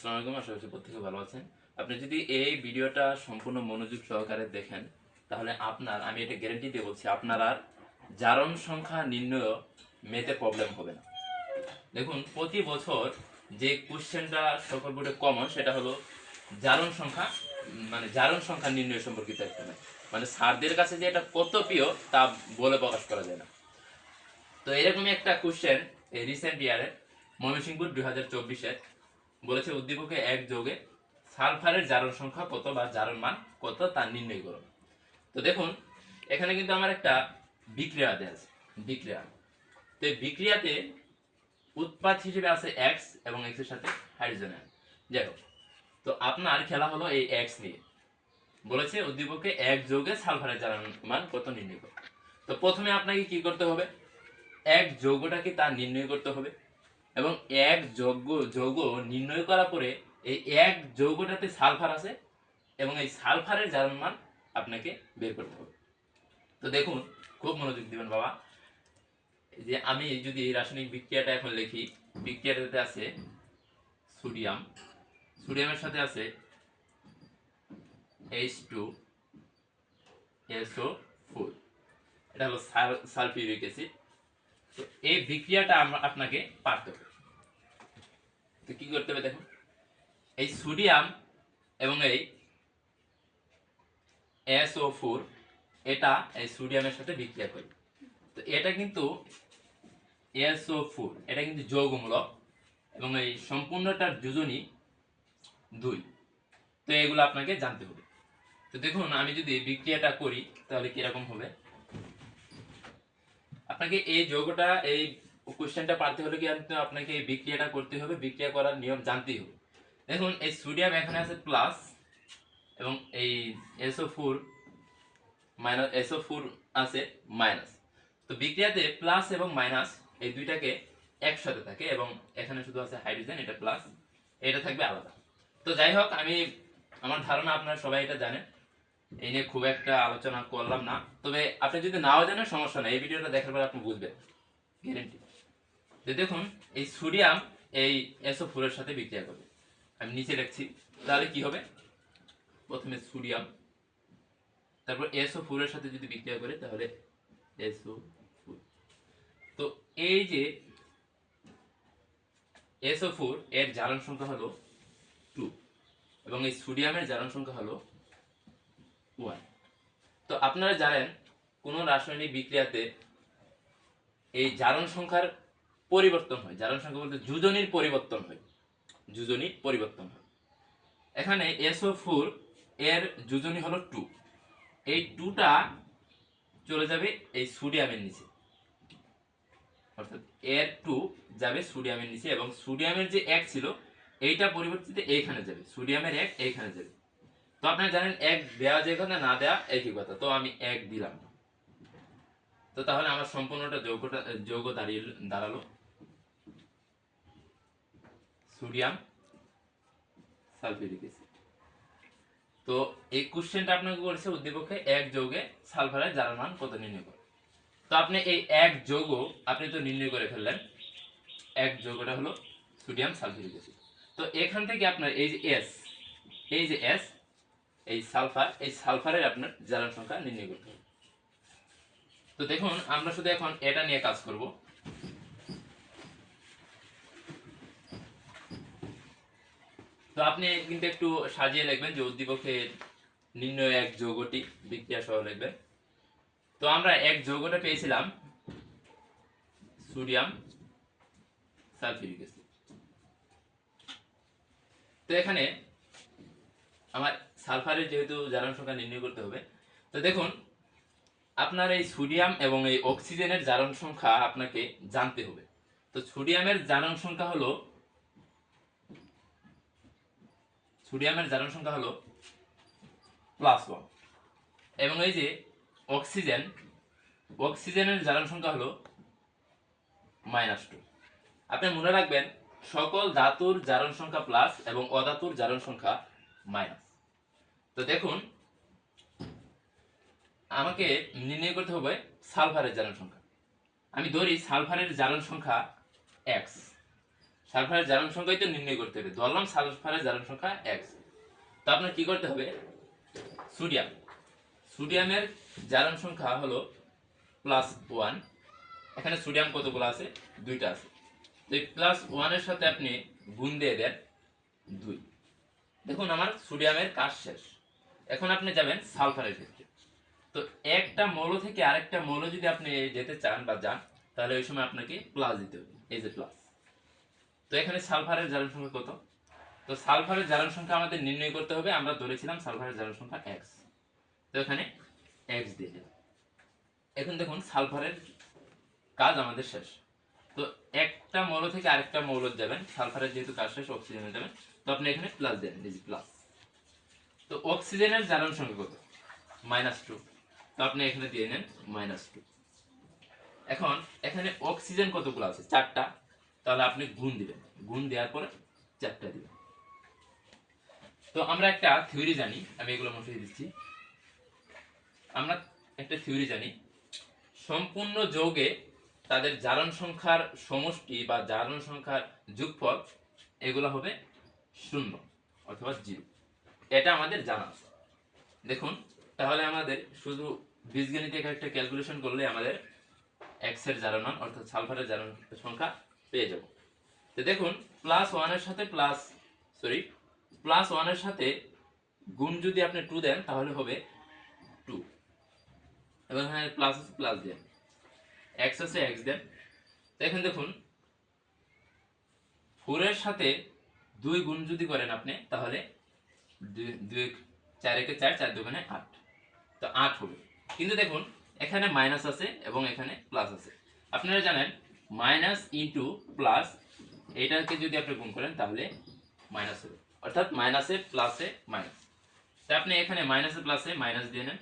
আসসালামু আলাইকুম, আশা করছি প্রত্যেকে ভালো আছেন। আপনি যদি এই ভিডিওটা সম্পূর্ণ মনোযোগ সহকারে দেখেন, তাহলে আপনার, আমি এটা গ্যারেন্টি দিয়ে বলছি, আপনার আর জারণ সংখ্যা নির্ণয় মেতে প্রবলেম হবে না। দেখুন, প্রতি বছর যে কোশ্চেনটা সকল বোর্ডে কমন সেটা হলো জারণ সংখ্যা মানে জারণ সংখ্যা নির্ণয় সম্পর্কিত একটা ম্যাথ। মানে স্যারদের কাছে যে এটা কত প্রিয়, তা বলে প্রকাশ করা যায় না। তো এরকমই একটা কোশ্চেন রিসেন্ট ইয়ারে ময়মনসিংহপুর দুই হাজার চব্বিশের বলেছে উদ্দীপকে এক যোগে সালফারের জারণ সংখ্যা কত বা জারণ মান কত তা নির্ণয় করো। তো দেখুন, এখানে কিন্তু আমার একটা বিক্রিয়া দেওয়া আছে, বিক্রিয়া। তো এই বিক্রিয়াতে উৎপাদ হিসেবে আছে এক্স এবং এক্সের সাথে হাইড্রোজেন। যাই হোক, তো আপনার খেলা হলো এই এক্স নিয়ে। বলেছে উদ্দীপকে এক যোগে সালফারের জারণ মান কত নির্ণয় করো। তো প্রথমে আপনাকে কি করতে হবে? এক যৌগটাকে তা নির্ণয় করতে হবে। এবং এক যৌগ যৌগ নির্ণয় করার পরে এই এক যৌগটাতে সালফার আছে এবং এই সালফারের জারণ মান আপনাকে বের করতে হবে। তো দেখুন, খুব মনোযোগ দিবেন বাবা। যে আমি যদি এই রাসায়নিক বিক্রিয়াটা এখন লিখি, বিক্রিয়াটাতে আছে সোডিয়াম। সোডিয়ামের সাথে আছে এইচ টু এসও ফোর এটা হলো সালফিউরিক অ্যাসিড। তো এই বিক্রিয়াটা আমরা আপনাকে পারতে হবে তো কি করতে হবে দেখুন, এই সোডিয়াম এবং এই এসও ফোর, এটা এই সোডিয়ামের সাথে বিক্রিয়া করে। তো এটা কিন্তু এসও ফোর, এটা কিন্তু যৌগমূলক এবং এই সম্পূর্ণটার যোজনী দুই। তো এগুলো আপনাকে জানতে হবে। তো দেখুন, আমি যদি বিক্রিয়াটা করি, তাহলে কীরকম হবে? আপনাকে এই যোগটা, এই কোশ্চেনটা পারতে হলে কি আপনাকে এই বিক্রিয়াটা করতে হবে, বিক্রিয়া করার নিয়ম জানতেই হবে। দেখুন, এই সোডিয়াম এখানে আছে প্লাস এবং এই SO four minus SO four আছে মাইনাস তো বিক্রিয়াতে প্লাস এবং মাইনাস এই দুইটাকে একসাথে থাকে এবং এখানে শুধু আছে হাইড্রোজেন এটা প্লাস এটা থাকবে আলাদা। তো যাই হোক, আমি, আমার ধারণা আপনারা সবাই এটা জানেন। এই নিয়ে খুব একটা আলোচনা করলাম না। তবে আপনি যদি নাও জানেন, সমস্যা নেই। এই ভিডিওটা দেখার পর আপনি বুঝবেন। গ্যারেন্টি তো দেখুন, এই সোডিয়াম এই এসও ফোরের সাথে বিক্রিয়া করবে। আমি নিচে লিখছি তাহলে কি হবে? প্রথমে সোডিয়াম তারপর এসও ফোরের সাথে যদি বিক্রিয়া করে, তাহলে এসও ফোর তো এই যে এসও ফোর এর জারণ সংখ্যা হলো টু এবং এই সোডিয়ামের জারণ সংখ্যা হলো ওয়ান তো আপনারা জানেন, কোন রাসায়নিক বিক্রিয়াতে এই জারণ সংখ্যার পরিবর্তন হয়। জারণ সংখ্যা বলতে যোজনীর পরিবর্তন হয়। যোজনীর পরিবর্তন হয়। এখানে এসও ফোর এর যোজনী হলো টু এই টুটা চলে যাবে এই সোডিয়ামের নিচে। অর্থাৎ এর টু যাবে সোডিয়ামের নিচে এবং সোডিয়ামের যে এক ছিল, এইটা পরিবর্তিতে এইখানে যাবে। সোডিয়ামের এক এইখানে যাবে। তো আপনারা জানেন এক দেওয়া যেখানে না দেওয়া একই কথা। তো আমি এক দিলাম তো তাহলে আমার সম্পূর্ণটা যৌগটা, যৌগ দাঁড়িয়ে, দাঁড়াল। সোডিয়াম সালফিউরিক তো এই কোশ্চেনটা আপনাকে করেছে উদ্দীপকে, এক যৌগে সালফারের জারণ মান কত নির্ণয় করে? তো আপনি এই এক যৌগ, আপনি তো নির্ণয় করে ফেললেন, এক যৌগটা হলো সোডিয়াম সালফিউরিক তো এখান থেকে আপনার এই যে এস এই যে এস এই সালফার, এই সালফারের আপনার জারণ সংখ্যা নির্ণয় করতে হবে। তো দেখুন, আমরা শুধু এখন এটা নিয়ে কাজ করব। তো আপনি কিন্তু একটু সাজিয়ে লিখবেন যে উদ্দীপকের নির্ণয় এক যৌগটি বিক্রিয়া সহ লিখবেন। তো আমরা এক যৌগটা পেয়েছিলাম, সোডিয়াম সালফিউরিক অ্যাসিড। তো এখানে আমার সালফারের যেহেতু জারণ সংখ্যা নির্ণয় করতে হবে, তো দেখুন, আপনার এই সোডিয়াম এবং এই অক্সিজেনের জারণ সংখ্যা আপনাকে জানতে হবে। তো সোডিয়ামের জারণ সংখ্যা হলো, সোডিয়ামের জারণ সংখ্যা হলো প্লাস ওয়ান এবং এই যে অক্সিজেন, অক্সিজেনের জারণ সংখ্যা হলো মাইনাস টু আপনি মনে রাখবেন, সকল ধাতুর জারণ সংখ্যা প্লাস এবং অধাতুর জারণ সংখ্যা মাইনাস তো দেখুন, আমাকে নির্ণয় করতে হবে সালফারের জারণ সংখ্যা। আমি ধরি সালফারের জারণ সংখ্যা এক্স সালফারের জারণ সংখ্যাই তো নির্ণয় করতে হবে। ধরলাম সালফারের জারণ সংখ্যা এক্স তো আপনার কি করতে হবে? সোডিয়াম। সোডিয়ামের জারণ সংখ্যা হলো প্লাস ওয়ান এখানে সোডিয়াম কতগুলো আছে? দুইটা আছে। তো এই প্লাস ওয়ানের সাথে আপনি গুণ দিয়ে দেন দুই। দেখুন, আমার সোডিয়ামের কাজ শেষ। এখন আপনি যাবেন সালফারের ক্ষেত্রে। তো একটা মৌল থেকে আরেকটা মৌল যদি আপনি যেতে চান বা যান, তাহলে ওই সময় আপনাকে প্লাস দিতে হবে, এই যে প্লাস তো এখানে সালফারের জারণ সংখ্যা কত? তো সালফারের জারণ সংখ্যা আমাদের নির্ণয় করতে হবে, আমরা ধরেছিলাম সালফারের জারণ সংখ্যা এক্স তো এখানে এক্স দিয়ে এখন দেখুন, সালফারের কাজ আমাদের শেষ। তো একটা মৌল থেকে আরেকটা মৌল যাবেন, সালফারের যেহেতু কাজ শেষ অক্সিজেনে যাবেন, তো আপনি এখানে প্লাস এই প্লাস তো অক্সিজেনের জারণ সংখ্যা কত? মাইনাস টু তো আপনি এখানে দিয়ে নেন মাইনাস টু এখন এখানে অক্সিজেন কতগুলো আছে? চারটা। তাহলে আপনি গুণ দিবেন। গুণ দেওয়ার পরে চারটা দিবেন। তো আমরা একটা থিওরি জানি। আমি এগুলো মুছে দিচ্ছি। আমরা একটা থিওরি জানি। সম্পূর্ণ যৌগে তাদের জারণ সংখ্যার সমষ্টি বা জারণ সংখ্যার যোগফল এগুলো হবে শূন্য অথবা জিরো এটা আমাদের জানা আছে। দেখুন, তাহলে আমাদের শুধু বীজগণিতে একটা ক্যালকুলেশন করলে আমাদের এক্সের জারণমান, অর্থাৎ সালফারের জারণ সংখ্যা পেয়ে যাব। তো দেখুন প্লাস ওয়ানের সাথে প্লাস সরি প্লাস ওয়ানের সাথে গুণ যদি আপনি টু দেন, তাহলে হবে টু এবং এখানে প্লাস আছে প্লাস দেন। এক্স আছে এক্স দেন। তো এখন দেখুন ফোরের সাথে দুই গুণ যদি করেন আপনি, তাহলে দুই চার একে চার চার দুগুণে আট। তো আট হবে। কিন্তু দেখুন, এখানে মাইনাস আছে এবং এখানে প্লাস আছে। আপনারা জানেন মাইনাস ইন্টু প্লাস এটাকে যদি আপনি গুণ করেন, তাহলে মাইনাস হবে। অর্থাৎ মাইনাসে প্লাসে মাইনাস তা আপনি এখানে মাইনাসে প্লাসে মাইনাস দিয়ে নেন।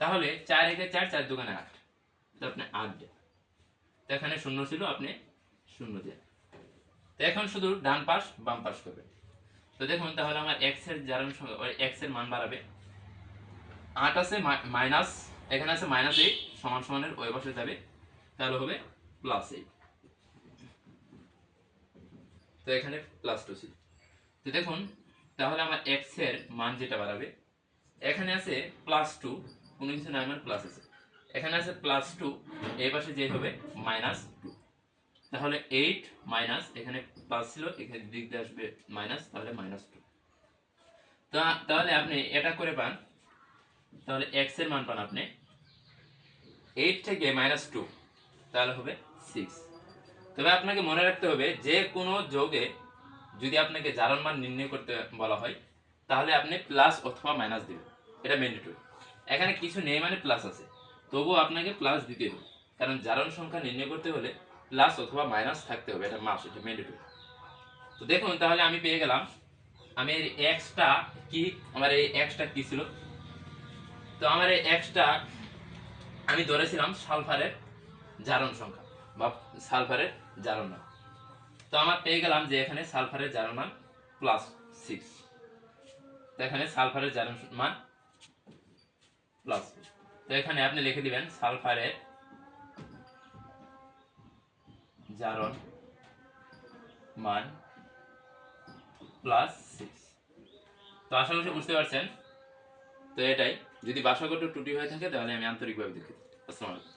তাহলে চার একে চার চার দোকানে আট। তো আপনি আট দেন। তো এখানে শূন্য ছিল, আপনি শূন্য দেন। তো এখন শুধু ডান পাশ, বাম পাশ করবেন। তো দেখুন তাহলে আমার এক্সের জারণ এক্সের মান বাড়াবে। আট আছে মাইনাস এখানে আছে মাইনাস এইট সমান সমানের ওই পাশে যাবে, তাহলে হবে প্লাস এইট তো এখানে প্লাস টু ছিল। তো দেখুন, তাহলে আমার এক্সের মান যেটা বাড়াবে, এখানে আছে প্লাস টু কোনো কিছু নাই মানে প্লাস আছে। এখানে আছে প্লাস টু এই পাশে যে হবে মাইনাস টু তাহলে এইট মাইনাস এখানে প্লাস ছিল, এখানে দিক দিয়ে আসবে মাইনাস তাহলে মাইনাস টু তাহলে আপনি এটা করে পান, তাহলে এক্সের মান পান আপনি। এইট থেকে মাইনাস টু তাহলে হবে সিক্স তবে আপনাকে মনে রাখতে হবে, যে কোনো যোগে যদি আপনাকে জারণ মান নির্ণয় করতে বলা হয়, তাহলে আপনি প্লাস অথবা মাইনাস দিবেন। এটা ম্যান্ডেটরি এখানে কিছু নেই মানে প্লাস আছে। তবুও আপনাকে প্লাস দিতে হবে। কারণ জারণ সংখ্যা নির্ণয় করতে হলে প্লাস অথবা মাইনাস থাকতে হবে, এটা মাস এটা ম্যান্ডেটরি তো দেখুন, তাহলে আমি পেয়ে গেলাম। আমি এই এক্সটা কি? আমার এই এক্সটা কি ছিল? তো আমার এই এক্সটা আমি ধরেছিলাম সালফারের জারণ সংখ্যা বা সালফারের জারণ মান। তো আমার পেয়ে গেলাম যে এখানে সালফারের জারণ মান প্লাস সিক্স তো এখানে সালফারের জারণ মান প্লাস তো এখানে আপনি লিখে দিবেন সালফারের জারণ মান প্লাস সিক্স তো আশা করছি বুঝতে পারছেন? তো এটাই। যদি বাসাগত ত্রুটি হয়ে থাকে, তাহলে আমি আন্তরিকভাবে দুঃখিত আসসালামু